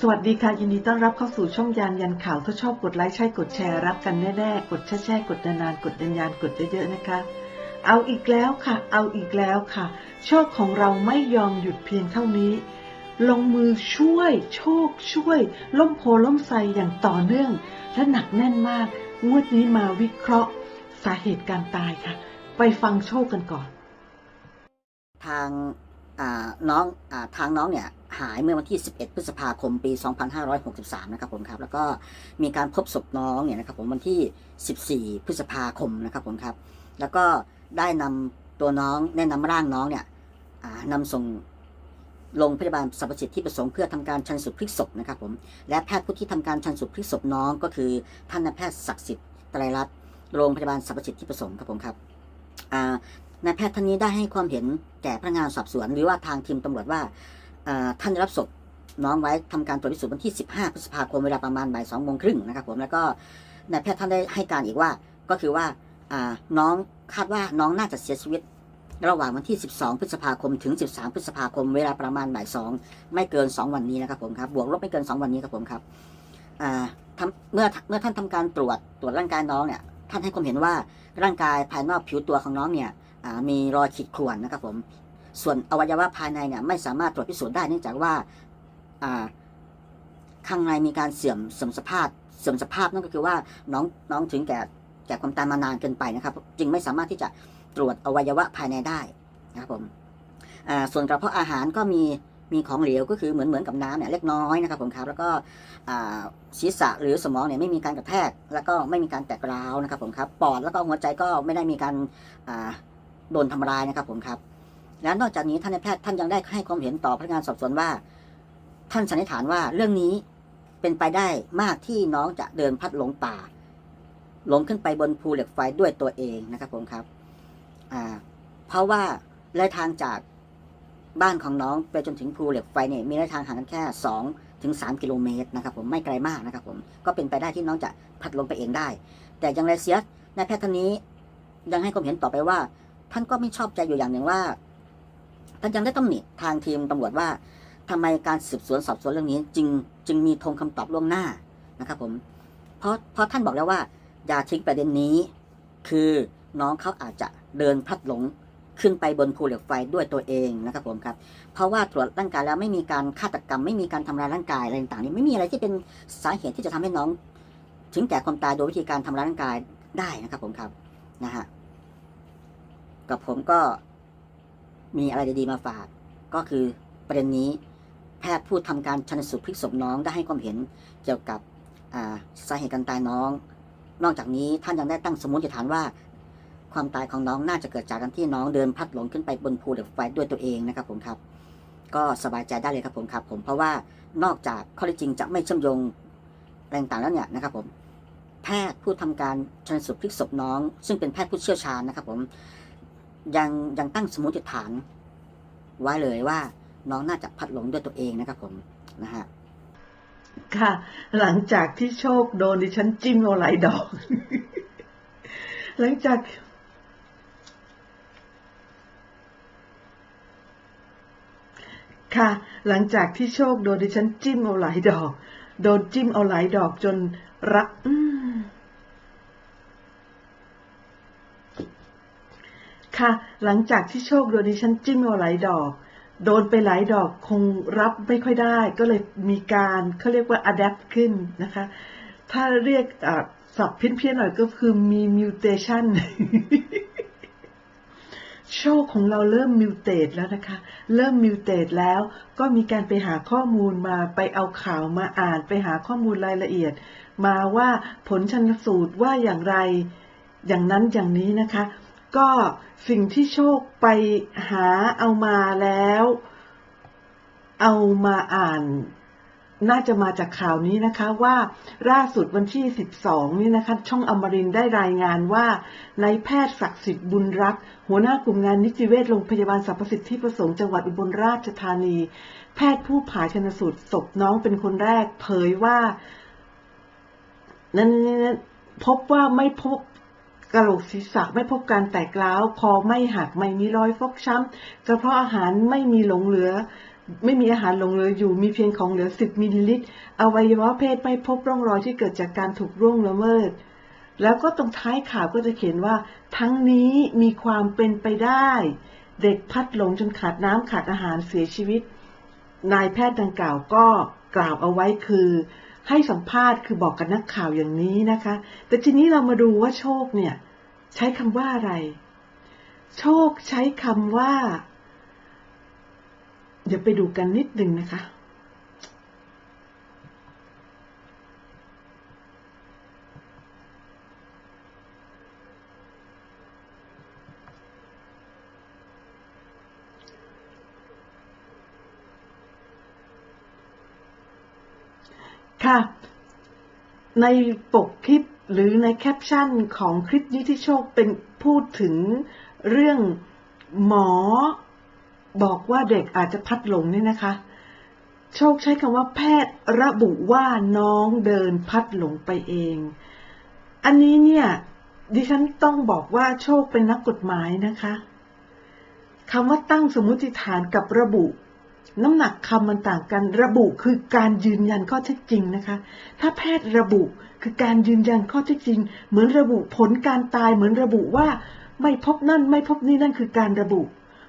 สวัสดีค่ะ ยินดีต้อนรับเข้าสู่ช่องยานยันข่าว ถ้าชอบกดไลค์ใช่กดแชร์รักกันแน่ๆ กดแช่แช่ๆกดนานๆกดยันยานๆกดเยอะๆนะคะ เอาอีกแล้วค่ะ เอาอีกแล้วค่ะ โชคของเราไม่ยอมหยุดเพียงเท่านี้ ลงมือช่วย โชคช่วยล่มโพล่มไทรอย่างต่อเนื่อง และหนักแน่นมาก งวดนี้มาวิเคราะห์ สาเหตุการตายค่ะ ไปฟังโชคกันก่อน ทางน้องทางน้องเนี่ย หายเมื่อวันที่ 11 พฤษภาคม ปี 2563 นะครับผมครับ แล้วก็มีการพบศพน้องเนี่ยนะครับผมวันที่ 14 พฤษภาคมนะครับผมครับ แล้วก็ได้นำตัวน้องแนะนำร่างน้องเนี่ยอ่านำส่งโรงพยาบาลสรรพสิทธิประสงค์เพื่อทำการชันสูตรพลิกศพนะครับผมและแพทย์ผู้ที่ทำการชันสูตรพลิกศพน้องก็คือท่านนายแพทย์ศักดิ์สิทธิ์ไตรรัตน์โรงพยาบาลสรรพสิทธิประสงค์ครับผมครับอ่านายแพทย์ท่านนี้ได้ให้ความเห็นแก่พนักงานสอบสวน หรือว่าทางทีมตำรวจว่า ท่านได้รับศพน้องไว้ทำการตรวจพิสูจน์วันที่ 15 พฤษภาคมเวลาประมาณบ่าย2โมงครึ่งนะครับผมแล้วก็นายแพทย์ท่านได้ให้การอีกว่าก็คือว่าน้องคาดว่าน้องน่าจะเสียชีวิต ระหว่างวันที่ 12 พฤษภาคมถึง 13 พฤษภาคม เวลาประมาณบ่าย2ไม่เกิน 2 วันนี้นะครับผมครับบวกลบไม่เกิน 2 วันนี้ครับผมครับเมื่อเมื่อท่านทำการตรวจตรวจร่างกายน้องเนี่ยท่านให้ความเห็นว่าร่างกายภายนอกผิวตัวของน้องเนี่ยมีรอยขีดข่วนนะครับผม ส่วนอวัยวะภายในเนี่ยไม่สามารถตรวจพิสูจน์ได้เนื่องจากว่าข้างในมีการเสื่อมเสื่อมสภาพเสื่อมสภาพนั่นก็คือว่าน้องน้องถึงแก่แก่ความตายมานานเกินไปนะครับ จึงไม่สามารถที่จะตรวจอวัยวะภายในได้นะครับผมส่วนกระเพาะอาหารก็มีมีของเหลวก็คือเหมือนเหมือนกับน้ำเนี่ยเล็กน้อยนะครับผมครับแล้วก็ศีรษะหรือสมองเนี่ยไม่มีการกระแทก แล้วก็ไม่มีการแตกร้าวนะครับผมครับปอดแล้วก็หัวใจก็ไม่ได้มีการโดนทำร้ายนะครับผมครับ และนอกจากนี้ท่านนายแพทย์ท่านยังได้ให้ความเห็นต่อพนักงานสอบสวนว่า ท่านสันนิษฐานว่าเรื่องนี้เป็นไปได้มากที่น้องจะเดินพัดหลงป่าหลงขึ้นไปบนภูเหล็กไฟด้วยตัวเองนะครับผมครับอ่าเพราะว่าระยะทางจากบ้านของน้องไปจนถึงภูเหล็กไฟเนี่ยมีระยะทางห่างกันแค่สองถึงสามกิโลเมตรนะครับผมไม่ไกลมากนะครับผมก็เป็นไปได้ที่น้องจะพัดหลงไปเองได้ แต่อย่างไรเสียนายแพทย์ท่านนี้ยังให้ความเห็นต่อไปว่า ท่านก็ไม่ชอบใจอยู่อย่างหนึ่งว่า ท่านยังได้ตำหนิทางทีมตำรวจว่าทำไมการสืบสวนสอบสวนเรื่องนี้ จึงจึงมีธงคำตอบล่วงหน้านะครับผมเพราะเพราะท่านบอกแล้วว่า อย่าทิ้งประเด็นนี้ คือน้องเขาอาจจะเดินพลัดหลงขึ้นไปบนภูเหล็กไฟด้วยตัวเองนะครับผมครับ เพราะว่าตรวจร่างกายแล้วไม่มีการฆาตกรรม ไม่มีการทำร้ายร่างกายอะไรต่างๆนี่ไม่มีอะไรที่เป็นสาเหตุที่จะทำให้น้อง ถึงแก่ความตายโดยวิธีการทำร้ายร่างกายได้นะครับผมครับนะฮะกับผมก็ มีอะไรดีๆมาฝาก ก็คือประเด็นนี้แพทย์ผู้ทำการชันสูตรพลิกศพน้องได้ให้ความเห็นเกี่ยวกับสาเหตุการตายน้อง นอกจากนี้ท่านยังได้ตั้งสมมติฐานว่า ความตายของน้องน่าจะเกิดจากการที่น้องเดินพลัดหลงขึ้นไปบนภูเหล็กไฟด้วยตัวเองนะครับผมครับ ก็สบายใจได้เลยครับผมครับ ผมเพราะว่านอกจากข้อเท็จจริงจะไม่เชื่อมโยงแรงต่างแล้วเนี่ยนะครับผมแพทย์ผู้ทำการชันสูตรพลิกศพน้อง ซึ่งเป็นแพทย์ผู้เชี่ยวชาญนะครับผม ยังยังตั้งสมมติฐาน ไว้เลยว่า น้องน่าจะพัดหลงด้วยตัวเองนะครับผมนะฮะค่ะ หลังจากที่โชคโดนดิฉันจิ้มเอาหลายดอก หลังจากค่ะ หลังจากที่โชคโดนดิฉันจิ้มเอาหลายดอก โดนจิ้มเอาหลายดอกจนรัก อืม ค่ะ หลังจากที่โชคโดนดิฉันจิ้มเอาหลายดอก โดนไปหลายดอกคงรับไม่ค่อยได้ ก็เลยมีการเขาเรียกว่า adapt ขึ้นนะคะ ถ้าเรียกสับเพี้ยนๆหน่อยก็คือมี mutation โชคของเราเริ่มมิวเตตแล้วนะคะ เริ่มมิวเตตแล้ว ก็มีการไปหาข้อมูลมาไปเอาข่าวมาอ่านไปหาข้อมูลรายละเอียด มาว่าผลชันสูตรว่าอย่างไร อย่างนั้นอย่างนี้นะคะ ก็ สิ่งที่โชคไปหาเอามาแล้ว เอามาอ่าน น่าจะมาจากข่าวนี้นะคะว่าล่าสุดวันที่ 12 นี่นะคะ ช่องอมรินได้รายงานว่านายแพทย์ศักดิ์สิทธิ์บุญรักษ์หัวหน้ากลุ่มงานนิติเวชโรงพยาบาลสรรพสิทธิประสงค์จังหวัดอุบลราชธานี แพทย์ผู้ผ่าชนสูตรศพน้องเป็นคนแรกเผยว่านั้นพบว่าไม่พบ กระโหลกศีรษะไม่พบการแตกร้าว คอไม่หัก ไม่มีรอยฟกช้ำกระเพาะอาหารไม่มีหลงเหลือ ไม่มีอาหารหลงเหลืออยู่ มีเพียงของเหลือ 10 มิลลิลิตร อวัยวะเพศไม่พบร่องรอยที่เกิดจากการถูกร่วงละเมิด แล้วก็ตรงท้ายข่าวก็จะเขียนว่า ทั้งนี้มีความเป็นไปได้ เด็กพัดหลงจนขาดน้ำขาดอาหารเสียชีวิต นายแพทย์ดังกล่าวก็กล่าวเอาไว้คือ ให้สัมภาษณ์คือบอกกับนักข่าวอย่างนี้นะคะ แต่ทีนี้เรามาดูว่าโชคเนี่ย ใช้คำว่าอะไร โชคใช้คำว่า เดี๋ยวไปดูกันนิดหนึ่งนะคะ ค่ะ ในปกคลิปหรือในแคปชั่นของคลิปนี้ที่โชคเป็นพูดถึงเรื่องหมอบอกว่าเด็กอาจจะพัดหลงเนี่ยนะคะ โชคใช้คำว่าแพทย์ระบุว่าน้องเดินพัดหลงไปเอง อันนี้เนี่ยดิฉันต้องบอกว่าโชคเป็นนักกฎหมายนะคะคำว่าตั้งสมมติฐานกับระบุ น้ำหนักคำมันต่างกัน ระบุคือการยืนยันข้อเท็จจริงนะคะ ถ้าแพทย์ระบุคือการยืนยันข้อเท็จจริง เหมือนระบุผลการตายเหมือนระบุว่าไม่พบนั่นไม่พบนี่นั่นคือการระบุ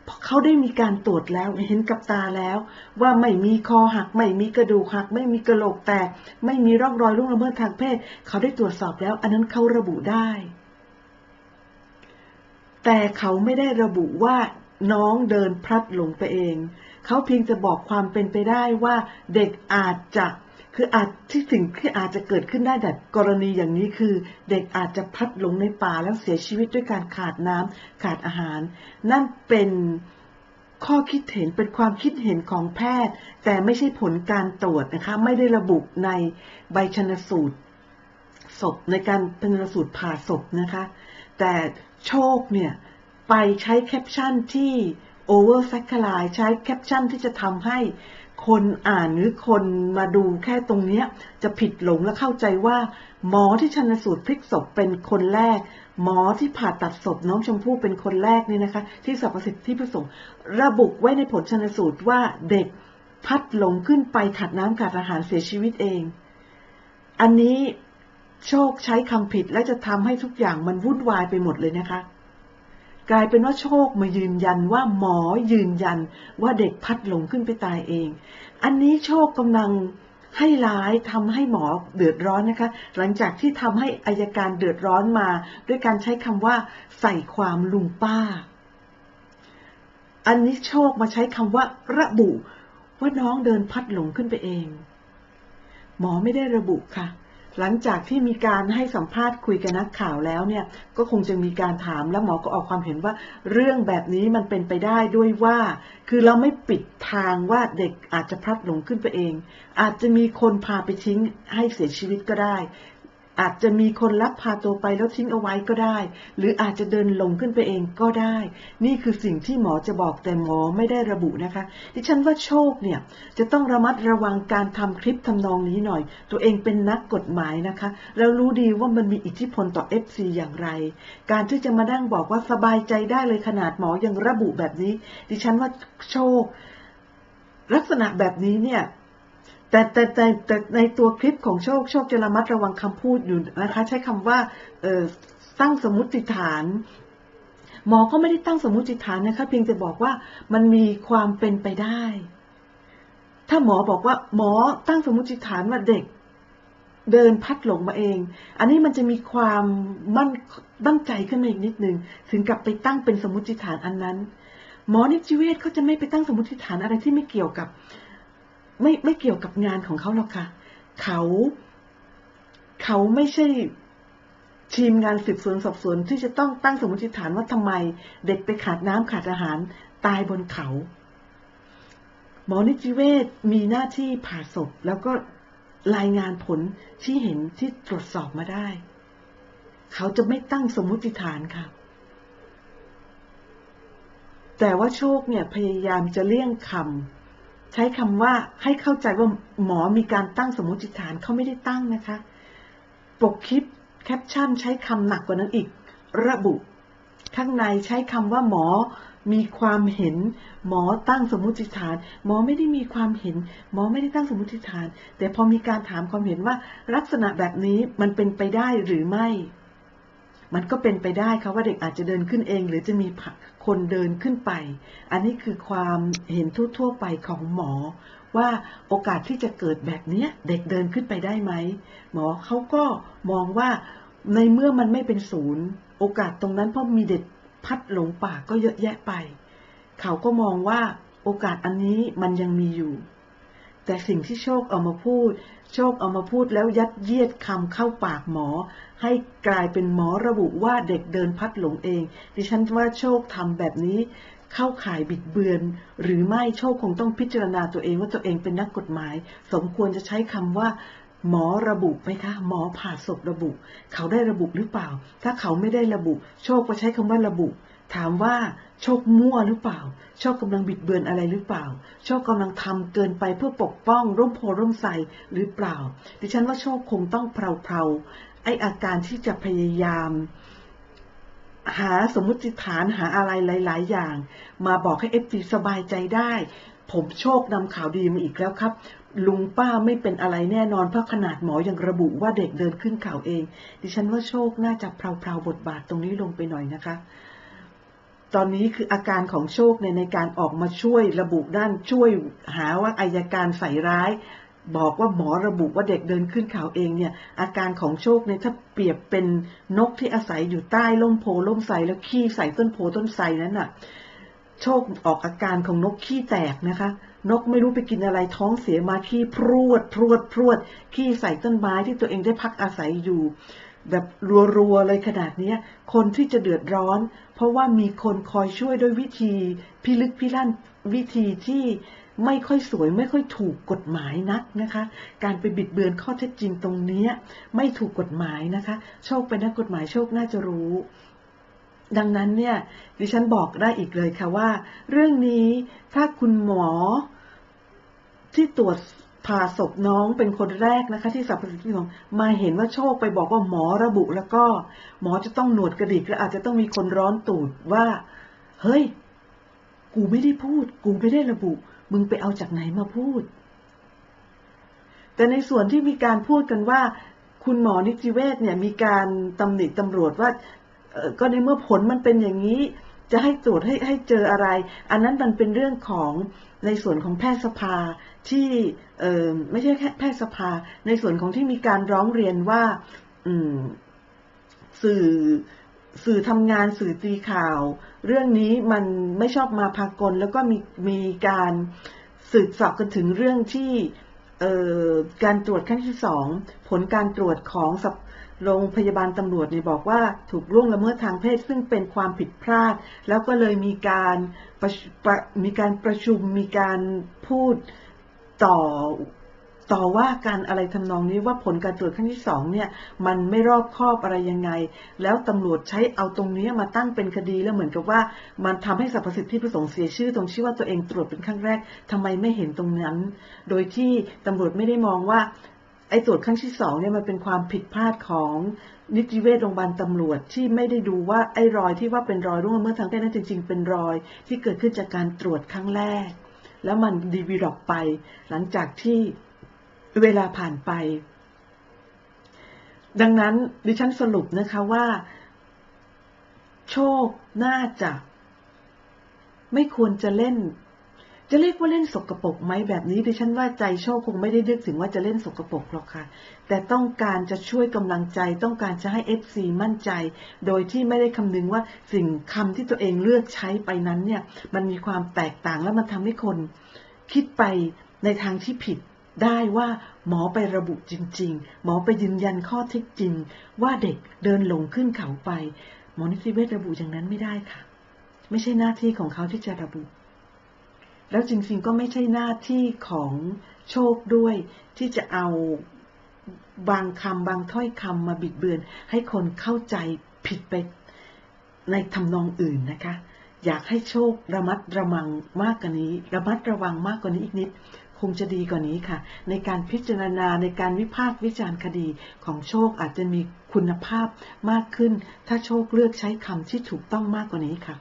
เพราะเขาได้มีการตรวจแล้วเห็นกับตาแล้ว ว่าไม่มีคอหัก ไม่มีกระดูกหัก ไม่มีกระโหลกแตก ไม่มีร่องรอยล่วงละเมิดทางเพศ เขาได้ตรวจสอบแล้ว อันนั้นเขาระบุได้ แต่เขาไม่ได้ระบุว่าน้องเดินพลัดหลงไปเอง เขาเพียงจะบอกความเป็นไปได้ว่าเด็กอาจจะคืออาจที่สิ่งที่อาจจะเกิดขึ้นได้แต่กรณีอย่างนี้คือ เด็กอาจจะพัดหลงในป่าแล้วเสียชีวิตด้วยการขาดน้ำขาดอาหาร นั่นเป็นข้อคิดเห็นเป็นความคิดเห็นของแพทย์ แต่ไม่ใช่ผลการตรวจนะคะ ไม่ได้ระบุในใบชนสูตรศพในการชนสูตรผ่าศพนะคะ แต่โชคเนี่ย ไปใช้แคปชั่นที่ over s a c r i ใช้แคปชั่นที่จะทำให้คนอ่านหรือคนมาดูแค่ตรงนี้จะผิดหลงและเข้าใจว่า หมอที่ชันสูตรพลิกศพเป็นคนแรก หมอที่ผ่าตัดศพน้องชมพู่เป็นคนแรกเนี่ยนะคะ ที่สอบประสิทธิประสงค์ ระบุไว้ในผลชันสูตรว่าเด็กพัดหลงขึ้นไปขาดน้ำขาดอาหารเสียชีวิตเอง อันนี้โชคใช้คำผิดและจะทำให้ทุกอย่างมันวุ่นวายไปหมดเลยนะคะ กลายเป็นว่าโชคมายืนยันว่าหมอยืนยันว่าเด็กพัดหลงขึ้นไปตายเอง อันนี้โชคกำลังให้ร้ายทำให้หมอเดือดร้อนนะคะ หลังจากที่ทำให้อายการเดือดร้อนมา ด้วยการใช้คำว่า ใส่ความลุงป้า อันนี้โชคมาใช้คำว่า ระบุ ว่าน้องเดินพัดหลงขึ้นไปเอง หมอไม่ได้ระบุค่ะ หลังจากที่มีการให้สัมภาษณ์คุยกับนักข่าวแล้วเนี่ย ก็คงจะมีการถามแล้วหมอก็ออกความเห็นว่า เรื่องแบบนี้มันเป็นไปได้ด้วยว่า คือเราไม่ปิดทางว่าเด็กอาจจะพลัดหลงขึ้นไปเอง อาจจะมีคนพาไปทิ้งให้เสียชีวิตก็ได้ อาจจะมีคนลักพาตัวไปแล้วทิ้งเอาไว้ก็ได้ หรืออาจจะเดินลงขึ้นไปเองก็ได้ นี่คือสิ่งที่หมอจะบอกแต่หมอไม่ได้ระบุนะคะ ดิฉันว่าโชคเนี่ยจะต้องระมัดระวังการทำคลิปทำนองนี้หน่อย ตัวเองเป็นนักกฎหมายนะคะ แล้วรู้ดีว่ามันมีอิทธิพลต่อ FC อย่างไร การที่จะมานั่งบอกว่าสบายใจได้เลยขนาดหมอยังระบุแบบนี้ ดิฉันว่าโชค ลักษณะแบบนี้เนี่ย แต่แต่แต่แต่ในตัวคลิปของโชคโชคจะระมัดระวังคำพูดอยู่นะคะ ใช้คำว่าเออตั้งสมมติฐาน หมอก็ไม่ได้ตั้งสมมติฐานนะคะ เพียงแต่บอกว่ามันมีความเป็นไปได้ ถ้าหมอบอกว่า หมอตั้งสมมติฐานว่าเด็ก เดินพัดหลงมาเอง อันนี้มันจะมีความมั่นมั่นใจขึ้นมาอีกนิดนึงถึงกับไปตั้งเป็นสมมติฐานอันนั้น หมอนิติเวชเขาจะไม่ไปตั้งสมมติฐานอะไรที่ไม่เกี่ยวกับ ไม่ไม่เกี่ยวกับงานของเขาหรอกค่ะ เขา เขาไม่ใช่ทีมงานสืบสวนสอบสวนที่จะต้องตั้งสมมติฐานว่าทำไม เด็กไปขาดน้ำขาดอาหารตายบนเขา หมอนิติเวชมีหน้าที่ผ่าศพ แล้วก็รายงานผลที่เห็นที่ตรวจสอบมาได้ เขาจะไม่ตั้งสมมติฐานค่ะ แต่ว่าโชคเนี่ยพยายามจะเลี่ยงคำ ใช้คำว่าให้เข้าใจว่าหมอมีการตั้งสมมติฐานเขาไม่ได้ตั้งนะคะ ปกคลิปแคปชั่นใช้คำหนักกว่านั้นอีก ระบุ ข้างในใช้คำว่าหมอมีความเห็น หมอตั้งสมมติฐาน หมอไม่ได้มีความเห็น หมอไม่ได้ตั้งสมมติฐาน แต่พอมีการถามความเห็นว่าลักษณะแบบนี้มันเป็นไปได้หรือไม่ มันก็เป็นไปได้ค่ะว่าเด็กอาจจะเดินขึ้นเอง หรือจะมีคนเดินขึ้นไป อันนี้คือความเห็นทั่วๆไปของหมอ ว่าโอกาสที่จะเกิดแบบนี้เด็กเดินขึ้นไปได้ไหมหมอเขาก็มองว่าในเมื่อมันไม่เป็นศูนย์ โอกาสตรงนั้นเพราะมีเด็กพัดหลงป่าก็เยอะแยะไป เขาก็มองว่าโอกาสอันนี้มันยังมีอยู่ แต่สิ่งที่โชคเอามาพูด โชคเอามาพูดแล้วยัดเยียดคำเข้าปากหมอ ให้กลายเป็นหมอระบุว่าเด็กเดินพัดหลงเอง ดิฉันว่าโชคทำแบบนี้ เข้าข่ายบิดเบือน หรือไม่โชคคงต้องพิจารณาตัวเองว่าตัวเองเป็นนักกฎหมาย สมควรจะใช้คำว่าหมอระบุไหมคะ หมอผ่าศพระบุ เขาได้ระบุหรือเปล่า ถ้าเขาไม่ได้ระบุ โชคก็ใช้คำว่าระบุ ถามว่า โชคมั่วหรือเปล่า โชคกำลังบิดเบือนอะไรหรือเปล่า โชคกำลังทำเกินไปเพื่อปกป้อง ร่มโพร่มใสหรือเปล่า ดิฉันว่าโชคคงต้องเพลาๆไออาการที่จะพยายาม หาสมมุติฐานหาอะไรหลาย ๆ อย่าง มาบอกให้เอฟซีสบายใจได้ ผมโชคนำข่าวดีมาอีกแล้วครับลุงป้าไม่เป็นอะไรแน่นอนเพราะขนาดหมอยังระบุว่าเด็กเดินขึ้นเขาเอง ดิฉันว่าโชคน่าจะเพลาๆบทบาทตรงนี้ลงไปหน่อยนะคะ ตอนนี้คืออาการของโชคเนี่ยในการออกมาช่วยระบุด้านช่วยหาว่าอายการใส่ร้าย บอกว่าหมอระบุว่าเด็กเดินขึ้นเขาเองเนี่ย อาการของโชคเนี่ยถ้าเปรียบเป็นนกที่อาศัยอยู่ใต้ร่มโพล่มไทรแล้วขี้ใส่ต้นโพต้นไทรนั้นน่ะ โชคออกอาการของนกขี้แตกนะคะ นกไม่รู้ไปกินอะไรท้องเสียมาขี้พรวดพรวดพรวดขี้ใส่ต้นไม้ที่ตัวเองได้พักอาศัยอยู่ แบบรัวๆเลยขนาดนี้คนที่จะเดือดร้อน เพราะว่ามีคนคอยช่วยด้วยวิธี พิลึกพิลั่นวิธีที่ไม่ค่อยสวยไม่ค่อยถูกกฎหมายนักนะคะ การไปบิดเบือนข้อเท็จจริงตรงนี้ไม่ถูกกฎหมายนะคะ โชคเป็นนักกฎหมายโชคน่าจะรู้ ดังนั้นเนี่ยดิฉันบอกได้อีกเลยค่ะว่า เรื่องนี้ถ้าคุณหมอที่ตรวจ ผ่าศพน้องเป็นคนแรกนะคะ ที่สับประสิทธิของมาเห็นว่าโชคไปบอกว่าหมอระบุแล้วก็ หมอจะต้องหนวดกระดิกและอาจจะต้องมีคนร้อนตูดว่า เฮ้ย กูไม่ได้พูด กูไม่ได้ระบุ มึงไปเอาจากไหนมาพูด แต่ในส่วนที่มีการพูดกันว่า คุณหมอนิติเวชเนี่ย มีการตำหนิตำรวจว่าเออก็ในเมื่อผลมันเป็นอย่างนี้ จะให้ตรวจให้ให้เจออะไร อันนั้นมันเป็นเรื่องของในส่วนของแพทยสภา ที่ไม่ใช่แค่แพทยสภา ในส่วนของที่มีการร้องเรียนว่าสื่อสื่อทำงานสื่อตีข่าว เรื่องนี้มันไม่ชอบมาพากล แล้วก็มีมีการสืบสอบกันถึงเรื่องที่การตรวจครั้งที่สองผลการตรวจของโรงพยาบาลตำรวจเนี่ยบอกว่าถูกล่วงละเมิดทางเพศ ซึ่งเป็นความผิดพลาด แล้วก็เลยมีการรรมีการประชุมมีการพูด ต่อต่อว่าการอะไรทำนองนี้ว่าผลการตรวจครั้งที่สองเนี่ยมันไม่รอบคอบอะไรยังไง แล้วตำรวจใช้เอาตรงนี้มาตั้งเป็นคดีแล้วเหมือนกับว่า มันทำให้สรรพสิทธิประสงค์เสียชื่อ ตรงที่อว่าตัวเองตรวจเป็นครั้งแรกทำไมไม่เห็นตรงนั้น โดยที่ตำรวจไม่ได้มองว่า ไอ้ตรวจครั้งที่สองเนี่ยมันเป็นความผิดพลาดของนิติเวชโรงพยาบาลตำรวจที่ไม่ได้ดูว่าไอ้รอยที่ว่าเป็นรอยร่วงเมื่อทางเพศนั้นจริง ๆ เป็นรอยที่เกิดขึ้นจากการตรวจครั้งแรก แล้วมันดีวีดอกไป หลังจากที่เวลาผ่านไป ดังนั้นดิฉันสรุปนะคะว่า โชคน่าจะ ไม่ควรจะเล่น จะเรียกว่าเล่นสกรปรกไหมแบบนี้ดิฉันว่าใจโชคคงไม่ได้นึกถึงว่าจะเล่นสกรปรกหรอกค่ะ แต่ต้องการจะช่วยกำลังใจ ต้องการจะให้ FC มั่นใจ โดยที่ไม่ได้คำนึงว่าสิ่งคำที่ตัวเองเลือกใช้ไปนั้นเนี่ย มันมีความแตกต่างแล้วมันทำให้คนคิดไปในทางที่ผิดได้ว่าหมอไประบุจริง ๆ หมอไปยืนยันข้อเท็จจริง ว่าเด็กเดินหลงขึ้นเขาไป หมอนิติเวชระบุอย่างนั้นไม่ได้ค่ะ ไม่ใช่หน้าที่ของเขาที่จะระบุ แล้วจริง ๆ ก็ไม่ใช่หน้าที่ของโชคด้วย ที่จะเอาบางคำบางถ้อยคำมาบิดเบือน ให้คนเข้าใจผิดไปในทำนองอื่นนะคะ อยากให้โชคระมัดระวังมากกว่านี้ ระมัดระวังมากกว่านี้อีกนิด คงจะดีกว่านี้ค่ะ ในการพิจารณาในการวิพากษ์วิจารณ์คดีของโชคอาจจะมีคุณภาพมากขึ้น ถ้าโชคเลือกใช้คำที่ถูกต้องมากกว่านี้ค่ะ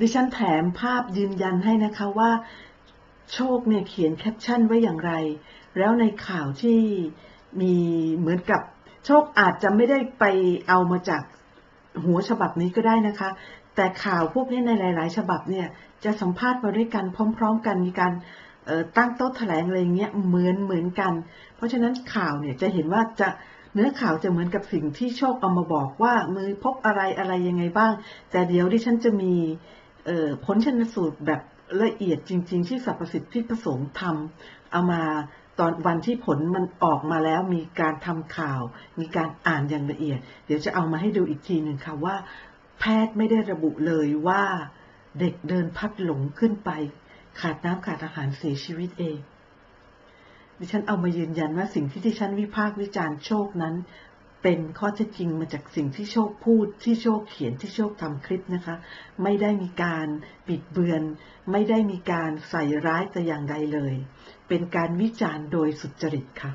ดิฉันแถมภาพยืนยันให้นะคะว่า โชคเนี่ยเขียนแคปชั่นไว้อย่างไร แล้วในข่าวที่มีเหมือนกับโชคอาจจะไม่ได้ไปเอามาจากหัวฉบับนี้ก็ได้นะคะ แต่ข่าวพวกนี้ในหลาย ๆ ฉบับเนี่ยจะสัมภาษณ์มาด้วยกันพร้อม ๆ กันมีการตั้งโต๊ะแถลงอะไรเงี้ยเหมือนเหมือนกัน เพราะฉะนั้นข่าวเนี่ยจะเห็นว่าจะเนื้อข่าวจะเหมือนกับสิ่งที่โชคเอามาบอกว่ามือพบอะไรอะไรยังไงบ้าง แต่เดี๋ยวดิฉันจะมี ผลชนสูตรแบบละเอียดจริง ๆ ที่สรรพสิทธิประสงค์ทำเอามาตอนวันที่ผลมันออกมาแล้วมีการทำข่าว มีการอ่านอย่างละเอียด เดี๋ยวจะเอามาให้ดูอีกทีหนึ่งค่ะว่า แพทย์ไม่ได้ระบุเลยว่าเด็กเดินพัดหลงขึ้นไป ขาดน้ำขาดอาหารเสียชีวิตเอง ดิฉันเอามายืนยันว่าสิ่งที่ดิฉันวิพากษ์วิจารณ์โชคนั้น เป็นข้อเท็จจริงมาจากสิ่งที่โชคพูดที่โชคเขียนที่โชคทำคลิปนะคะ ไม่ได้มีการปิดเบือน ไม่ได้มีการใส่ร้ายแต่อย่างใดเลย เป็นการวิจารณ์โดยสุจริตค่ะ